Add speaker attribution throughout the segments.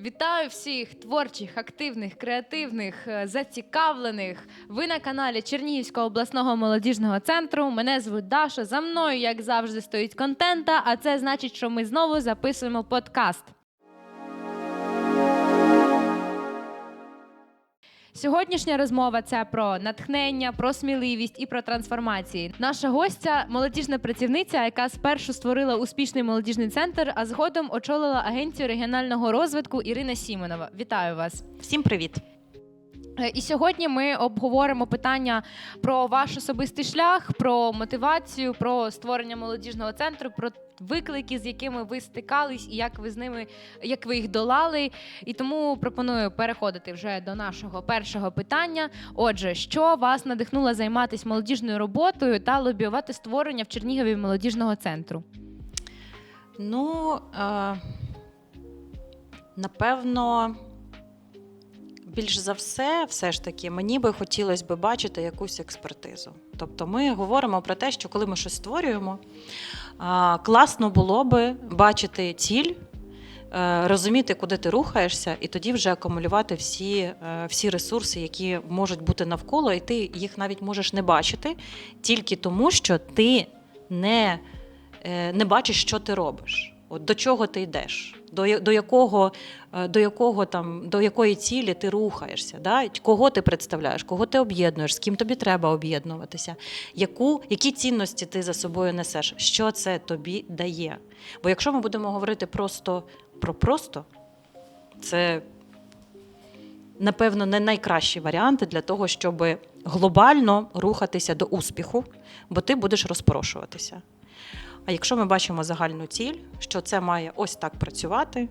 Speaker 1: Вітаю всіх творчих, активних, креативних, е, зацікавлених. Ви на каналі Чернігівського обласного молодіжного центру. Мене звуть Даша. За мною, як завжди, стоїть контента. А це значить, що ми знову записуємо подкаст. Сьогоднішня розмова це про натхнення, про сміливість і про трансформації. Наша гостя молодіжна працівниця, яка спершу створила успішний молодіжний центр, а згодом очолила агенцію регіонального розвитку Ірина Сімонова. Вітаю вас!
Speaker 2: Всім привіт!
Speaker 1: Е, І сьогодні ми обговоримо питання про ваш особистий шлях, про мотивацію, про створення молодіжного центру, про виклики, з якими ви стикались, і як ви з ними, як ви їх долали. І тому пропоную переходити вже до нашого першого питання. Отже, що вас надихнуло займатися молодіжною роботою та лобіювати створення в Чернігові молодіжного центру?
Speaker 2: Ну, е, напевно, більш за все, все ж таки, мені би хотілося би бачити якусь експертизу. Тобто ми говоримо про те, що коли ми щось створюємо, класно було би бачити ціль. е, Розуміти, куди ти рухаєшся, і тоді вже акумулювати всі, е, всі ресурси, які можуть бути навколо, і ти їх навіть можеш не бачити тільки тому, що ти не е, не бачиш, що ти робиш. От до чого ти йдеш, до, до якого, е, до якого там, до якої цілі ти рухаєшся, да? кого ти представляєш, кого ти об'єднуєш, з ким тобі треба об'єднуватися, яку, які цінності ти за собою несеш, що це тобі дає. Бо якщо ми будемо говорити просто про просто, це напевно не найкращі варіанти для того, щоб глобально рухатися до успіху, бо ти будеш розпорошуватися. А якщо ми бачимо загальну ціль, що це має ось так працювати,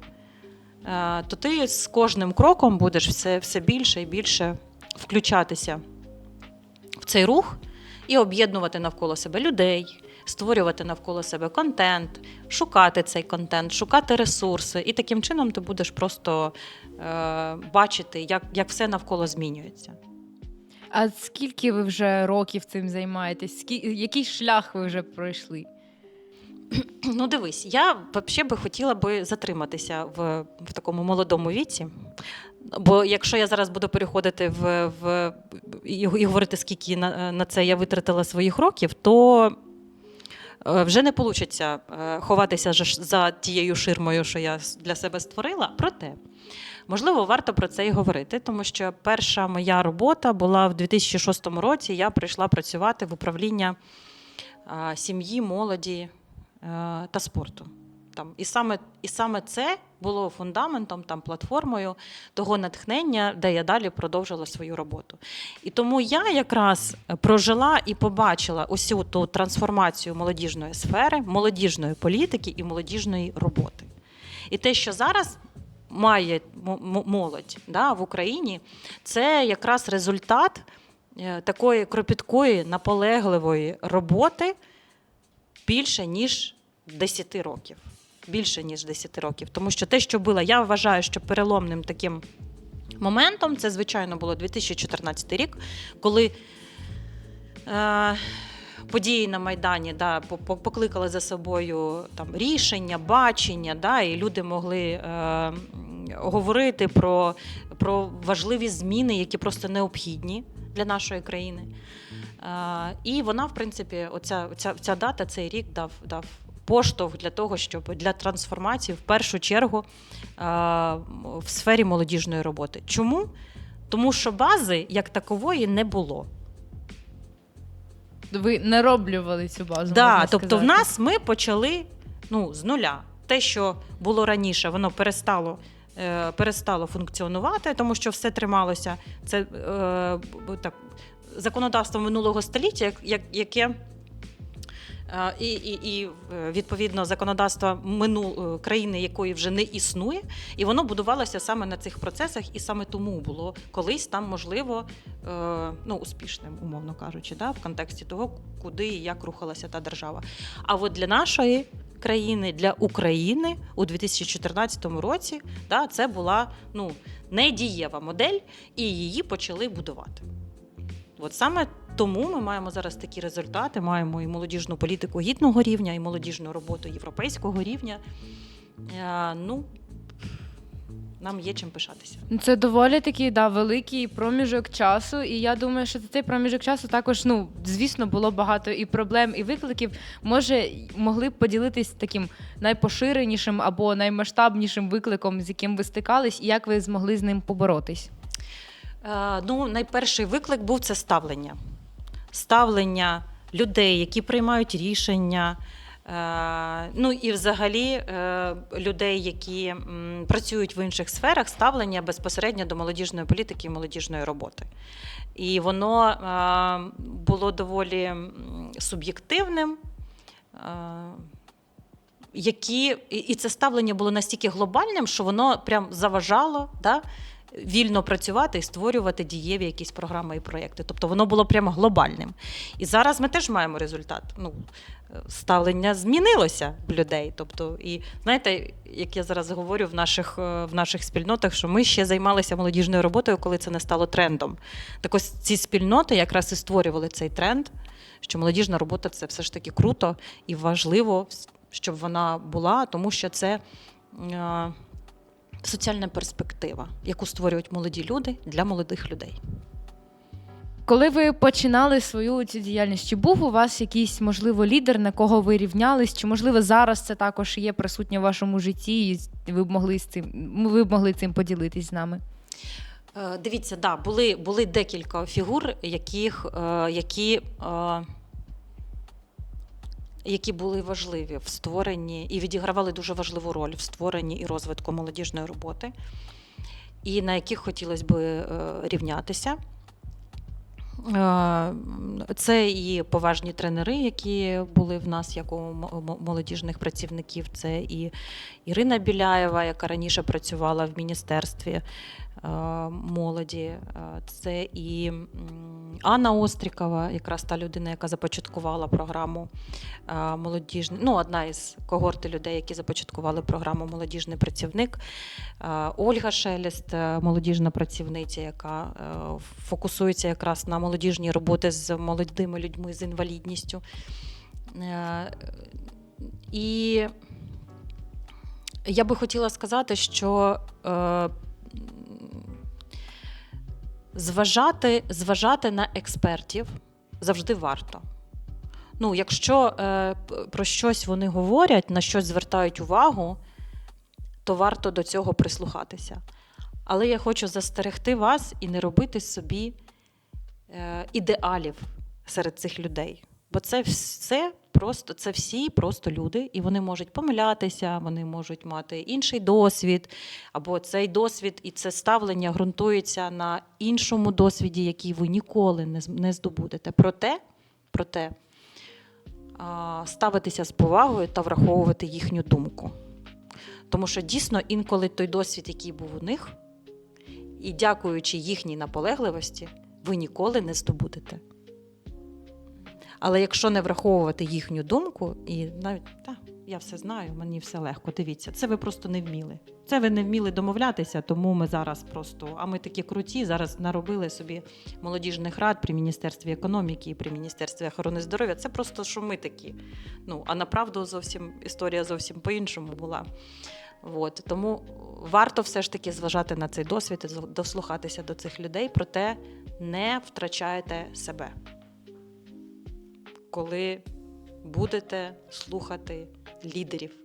Speaker 2: е, то ти з кожним кроком будеш все, все більше і більше включатися в цей рух і об'єднувати навколо себе людей, створювати навколо себе контент, шукати цей контент, шукати ресурси. І таким чином ти будеш просто е, бачити, як, як все навколо змінюється.
Speaker 1: А скільки ви вже років цим займаєтесь? Який шлях ви вже пройшли?
Speaker 2: Ну, дивись, я взагалі би хотіла би затриматися в, в такому молодому віці. Бо якщо я зараз буду переходити в, в і, і говорити, скільки на, на це я витратила своїх років, то е, вже не вийде ховатися за тією ширмою, що я для себе створила. Проте, можливо, варто про це і говорити, тому що перша моя робота була в 2006 році. Я прийшла працювати в управління сім'ї, молоді е, та спорту. Там, і, саме, і саме це було фундаментом, там, платформою того натхнення, де я далі продовжила свою роботу. І тому я якраз прожила і побачила усю ту трансформацію молодіжної сфери, молодіжної політики і молодіжної роботи. І те, що зараз має молодь да, в Україні, це якраз результат е, такої кропіткої, наполегливої роботи більше ніж 10 років. Більше ніж 10 років. Тому що те, що було, я вважаю, що переломним таким моментом, це, звичайно, було 2014 рік, коли е, події на Майдані да, по- по- покликали за собою там, рішення, бачення, да, і люди могли е, говорити про, про важливі зміни, які просто необхідні для нашої країни. І вона, в принципі, оця, оця, ця дата, цей рік дав, дав поштовх для того, щоб для трансформації в першу чергу в сфері молодіжної роботи. Чому? Тому що бази як такової не було.
Speaker 1: Ви нароблювали цю базу.
Speaker 2: Да,
Speaker 1: можна
Speaker 2: тобто в нас ми почали ну, з нуля. Те, що було раніше, воно перестало. е, Перестало функціонувати, тому що все трималося. Це е, так, законодавство минулого століття, як, як, яке е, і, і, і е, відповідно законодавство мину, е, країни, якої вже не існує, і воно будувалося саме на цих процесах, і саме тому було колись там можливо ну, успішним, умовно кажучи, да, в контексті того, куди і як рухалася та держава. А от для нашої країни, для України у 2014 році, да, це була ну, недієва модель, і її почали будувати. От саме тому ми маємо зараз такі результати. Маємо і молодіжну політику гідного рівня, і молодіжну роботу європейського рівня. Е, ну, нам є чим пишатися.
Speaker 1: Ну, Це доволі такий да, великий проміжок часу, і я думаю, що за цей проміжок часу також, ну звісно, було багато і проблем, і викликів. Може, могли б поділитись таким найпоширенішим або наймасштабнішим викликом, з яким ви стикались, і як ви змогли з ним поборотись?
Speaker 2: Е, Ну, найперший виклик був це ставлення. Ставлення людей, які приймають рішення. е, Ну і взагалі е, людей, які працюють в інших сферах, ставлення безпосередньо до молодіжної політики і молодіжної роботи. І воно було доволі суб'єктивним. Які, і це ставлення було настільки глобальним, що воно прям заважало да, вільно працювати і створювати дієві якісь програми і проєкти. Тобто воно було прямо глобальним. І зараз ми теж маємо результат. Ну, е, ставлення змінилося в людей. Тобто, і знаєте, як я зараз говорю в наших, е, в наших спільнотах, що ми ще займалися молодіжною роботою, коли це не стало трендом. Так ось ці спільноти якраз і створювали цей тренд, що молодіжна робота це все ж таки круто і важливо, щоб вона була, тому що це. Соціальна перспектива, яку створюють молоді люди для молодих людей.
Speaker 1: Коли ви починали свою цю діяльність, чи був у вас якийсь, можливо, лідер, на кого ви рівнялись? Чи можливо зараз це також є присутнє в вашому житті, і ви б могли з цим ви б могли цим поділитись з нами?
Speaker 2: Е, Дивіться, да, були, були декілька фігур, яких, е, які, е, які були важливі в створенні і відігравали дуже важливу роль в створенні і розвитку молодіжної роботи, і на яких хотілося б е, рівнятися. Е, Це і поважні тренери, які були в нас як у молодіжних працівників. Це і Ірина Біляєва, яка раніше працювала в міністерстві е, молоді. Е, Це і Анна Острікова, якраз та людина, яка започаткувала програму молодіжний, ну, одна із когорти людей, які започаткували програму Молодіжний працівник. Ольга Шелест, молодіжна працівниця, яка фокусується якраз на молодіжній роботи з молодими людьми з інвалідністю. Е, І я би хотіла сказати, що е, зважати, зважати на експертів завжди варто. Ну, якщо е, про щось вони говорять, на щось звертають увагу, то варто до цього прислухатися. Але я хочу застерегти вас і не робити собі ідеалів серед цих людей. Бо це все просто це всі просто люди, і вони можуть помилятися, вони можуть мати інший досвід, або цей досвід і це ставлення ґрунтується на іншому досвіді, який ви ніколи не, здобудете. Проте, проте ставитися з повагою та враховувати їхню думку. Тому що дійсно інколи той досвід, який був у них, і дякуючи їхній наполегливості, ви ніколи не здобудете. Але якщо не враховувати їхню думку, і навіть та, я все знаю, мені все легко. Дивіться, це ви просто не вміли. Це ви не вміли домовлятися, тому ми зараз просто, а ми такі круті, зараз наробили собі молодіжних рад при Міністерстві економіки і при Міністерстві охорони здоров'я. Це просто що ми такі. Ну, а направду зовсім історія зовсім по-іншому була. От, тому варто все ж таки зважати на цей досвід і дослухатися до цих людей, проте не втрачайте себе, коли будете слухати лідерів.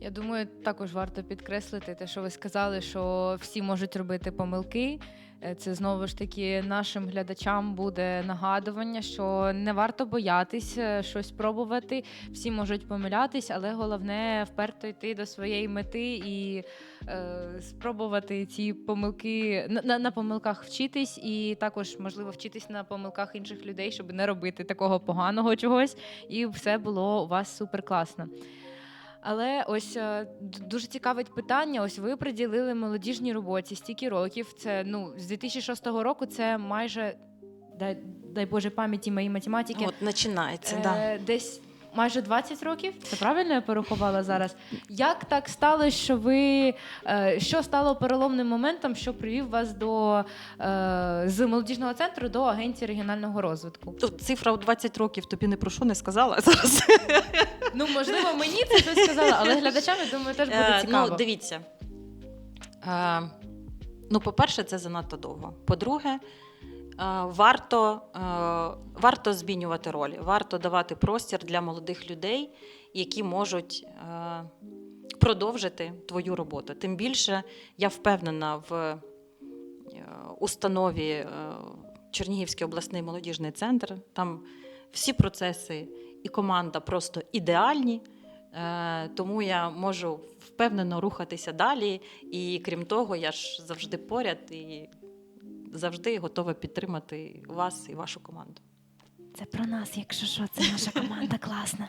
Speaker 1: Я думаю, також варто підкреслити те, що ви сказали, що всі можуть робити помилки. Е, Це знову ж таки нашим глядачам буде нагадування, що не варто боятись е, щось пробувати. Всі можуть помилятись, але головне вперто йти до своєї мети і е, спробувати ці помилки на, на помилках вчитись, і також можливо вчитись на помилках інших людей, щоб не робити такого поганого чогось, і все було у вас супер класно. Але ось е, дуже цікавить питання. Ось ви приділили молодіжній роботі стільки років. Це ну з 2006 року. Це майже дай, дай Боже пам'яті моїй математики.
Speaker 2: От починається,
Speaker 1: е,
Speaker 2: да.
Speaker 1: Десь майже 20 років. Це правильно я порахувала зараз. Як так сталося, що ви е, що стало переломним моментом, що привів вас до е, з молодіжного центру до агенції регіонального розвитку?
Speaker 2: Тут цифра у 20 років тобі не про що не сказала зараз.
Speaker 1: Ну, можливо, мені це щось сказали, але глядачам, я думаю, теж буде
Speaker 2: Е,
Speaker 1: цікаво.
Speaker 2: Ну, дивіться. Е, ну, по-перше, це занадто довго. По-друге, е, варто, е, варто змінювати ролі, варто давати простір для молодих людей, які можуть е, продовжити твою роботу. Тим більше я впевнена в е, установі е, Чернігівський обласний молодіжний центр. Там всі процеси і команда просто ідеальні. Е, Тому я можу впевнено рухатися далі. І крім того, я ж завжди поряд і завжди готова підтримати вас і вашу команду.
Speaker 1: Це про нас, якщо що, це наша команда класна.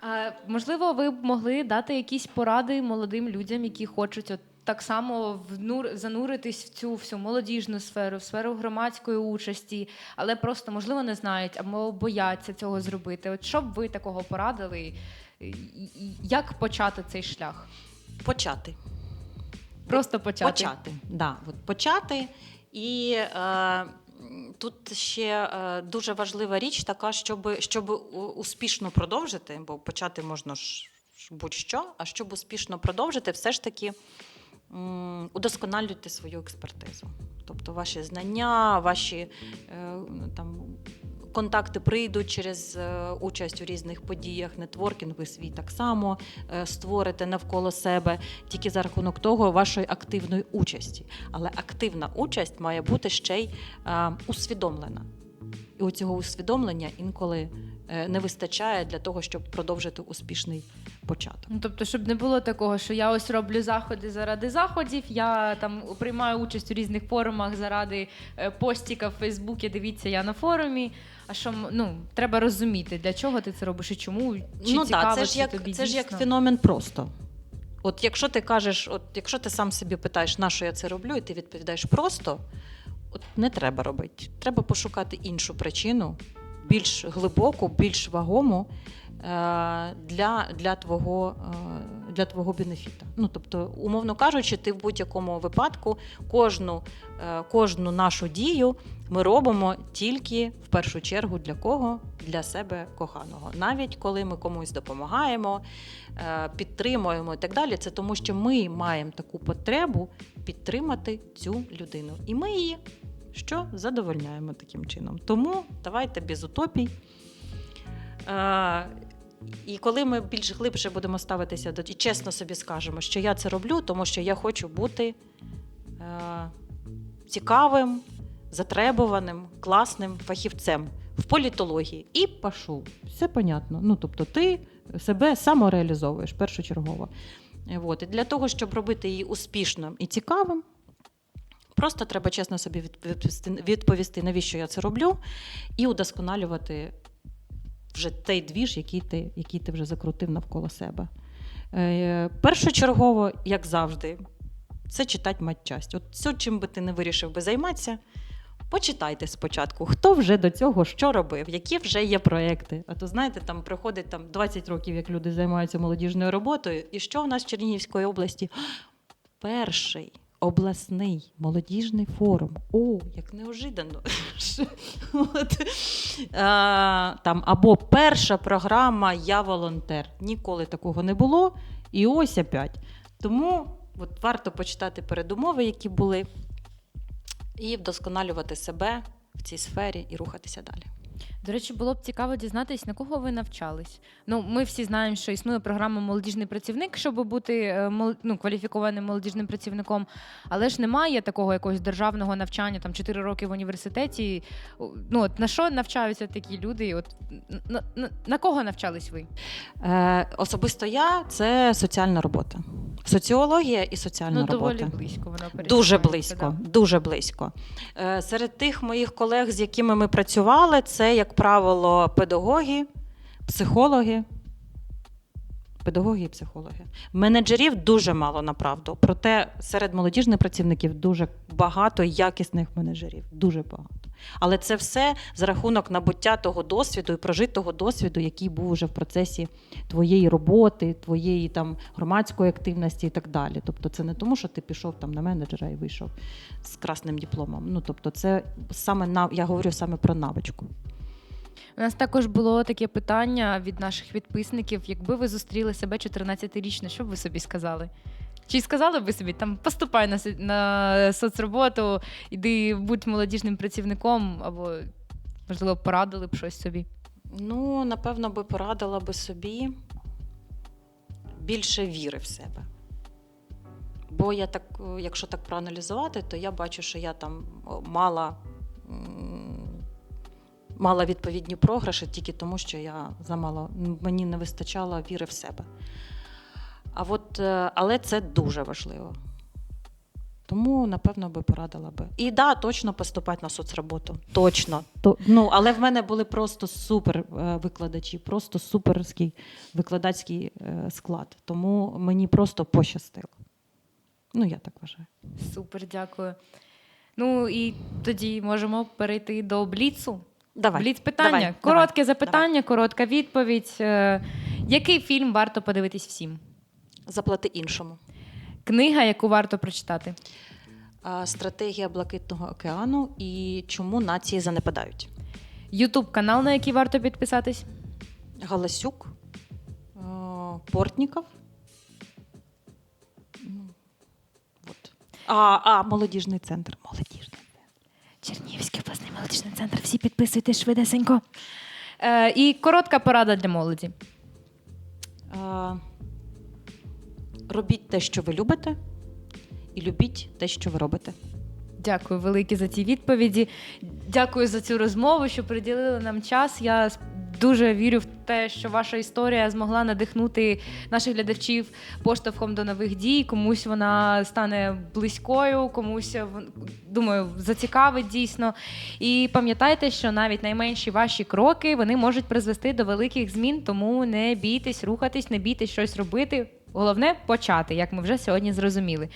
Speaker 1: А, можливо, ви б могли дати якісь поради молодим людям, які хочуть от так само внур... зануритись в цю всю молодіжну сферу, в сферу громадської участі, але просто, можливо, не знають або бояться цього зробити. От що б ви такого порадили? Як почати цей шлях?
Speaker 2: Почати.
Speaker 1: Просто почати.
Speaker 2: Почати. Да, от почати. І е, тут ще е, дуже важлива річ така, щоб, щоб успішно продовжити, бо почати можна ж будь-що, а щоб успішно продовжити, все ж таки удосконалюйте свою експертизу. Тобто ваші знання, ваші е, там. Контакти прийдуть через е, участь у різних подіях, нетворкінг ви свій так само е, створите навколо себе тільки за рахунок того вашої активної участі. Але активна участь має бути ще й усвідомлена. І у цього усвідомлення інколи не вистачає для того, щоб продовжити успішний початок.
Speaker 1: Ну, тобто, щоб не було такого, що я ось роблю заходи заради заходів, я там приймаю участь у різних форумах заради е, постіка в Фейсбуці, дивіться, я на форумі. А що ну, треба розуміти, для чого ти це робиш і чому? Чи
Speaker 2: ну
Speaker 1: цікаво,
Speaker 2: так, це ж
Speaker 1: чи
Speaker 2: як
Speaker 1: тобі
Speaker 2: це ж як феномен просто. От якщо ти кажеш, от якщо ти сам собі питаєш, на що я це роблю, і ти відповідаєш просто, от не треба робити. Треба пошукати іншу причину, більш глибоку, більш вагому для, для, твого, е, для твого бенефіта. Ну, тобто, умовно кажучи, ти в будь-якому випадку кожну, е, кожну нашу дію ми робимо тільки в першу чергу для кого? Для себе коханого. Навіть коли ми комусь допомагаємо, е, підтримуємо і так далі, це тому, що ми маємо таку потребу підтримати цю людину. І ми її що задовольняємо таким чином. Тому давайте без утопій. І коли ми більш глибше будемо ставитися до і чесно собі скажемо, що я це роблю, тому що я хочу бути е, цікавим, затребуваним, класним фахівцем в політології. І пішов. Все понятно. Ну, тобто, ти себе самореалізовуєш першочергово. Е, От. І для того, щоб робити її успішним і цікавим, просто треба чесно собі відповісти, навіщо я це роблю, і удосконалювати вже той двіж, який ти, який ти вже закрутив навколо себе. Е, першочергово, як завжди, це читати матчасть. От все, чим би ти не вирішив би займатися, почитайте спочатку, хто вже до цього що робив, які вже є проекти. А то знаєте, там приходить там 20 років, як люди займаються молодіжною роботою. І що в нас в Чернігівської області? Перший обласний молодіжний форум. О, як неожиданно. От. А, Там або перша програма Я волонтер. Ніколи такого не було. І ось опять. Тому от варто почитати передумови, які були, і вдосконалювати себе в цій сфері і рухатися далі.
Speaker 1: До речі, було б цікаво дізнатись, на кого ви навчались. Ну, ми всі знаємо, що існує програма молодіжний працівник, щоб бути е, ну, кваліфікованим молодіжним працівником, але ж немає такого якогось державного навчання, там 4 роки в університеті. Ну, от на що навчаються такі люди? От на, на, на кого навчались ви?
Speaker 2: Е, особисто я це соціальна робота. Соціологія і соціальна
Speaker 1: ну,
Speaker 2: робота.
Speaker 1: доволі близько воно
Speaker 2: Дуже близько,
Speaker 1: да.
Speaker 2: дуже близько. Е, Серед тих моїх колег, з якими ми працювали, це, як правило, педагоги, психологи. Педагоги і психологи. Менеджерів дуже мало направду. Проте серед молодіжних працівників дуже багато якісних менеджерів. Дуже багато. Але це все за рахунок набуття того досвіду і прожитого досвіду, який був уже в процесі твоєї роботи, твоєї там громадської активності і так далі. Тобто, це не тому, що ти пішов там на менеджера і вийшов з красним дипломом. Ну тобто, це саме я говорю саме про навичку.
Speaker 1: У нас також було таке питання від наших підписників: якби ви зустріли себе 14-річно, що б ви собі сказали? Чи сказали б ви собі там поступай на, на соцроботу, іди будь молодіжним працівником, або можливо порадили б щось собі?
Speaker 2: Ну, напевно, би порадила би собі більше віри в себе. Бо я так, якщо так проаналізувати, то я бачу, що я там мала, мала відповідні програші тільки тому, що я замало, мені не вистачало віри в себе. А от, е, але це дуже важливо. Тому, напевно, би порадила би. І да, точно поступати на соцроботу. Точно. То, ну, але в мене були просто супер е, викладачі, просто суперський викладацький е, склад. Тому мені просто пощастило. Ну, я так вважаю.
Speaker 1: Супер, дякую. Ну і тоді можемо перейти до бліцу.
Speaker 2: Давай.
Speaker 1: Бліц питання.
Speaker 2: давай,
Speaker 1: Коротке запитання, коротка відповідь. Е, Який фільм варто подивитись всім?
Speaker 2: Заплати іншому.
Speaker 1: Книга, яку варто прочитати?
Speaker 2: А, Стратегія Блакитного океану і чому нації занепадають.
Speaker 1: Ютуб канал, на який варто підписатись?
Speaker 2: Галасюк, е, Портніков. Ну, от. А, а, молодіжний центр. Молодіжний.
Speaker 1: Чернігівський обласний молодіжний центр. Всі підписуйтесь швидесенько. Е, і коротка порада для молоді.
Speaker 2: Е, Робіть те, що ви любите, і любіть те, що ви робите.
Speaker 1: Дякую велике за ці відповіді. Дякую за цю розмову, що приділили нам час. Я дуже вірю в те, що ваша історія змогла надихнути наших глядачів поштовхом до нових дій. Комусь вона стане близькою, комусь вон- думаю, зацікавить дійсно. І пам'ятайте, що навіть найменші ваші кроки вони можуть призвести до великих змін, тому не бійтесь рухатись, не бійтесь щось робити. Головне почати, як ми вже сьогодні зрозуміли.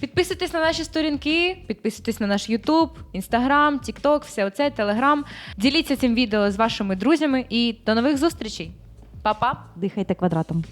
Speaker 1: Підписуйтесь на наші сторінки, підписуйтесь на наш YouTube, Instagram, TikTok, все оце, Telegram. Діліться цим відео з вашими друзями і до нових зустрічей. Па-па!
Speaker 2: Дихайте квадратом.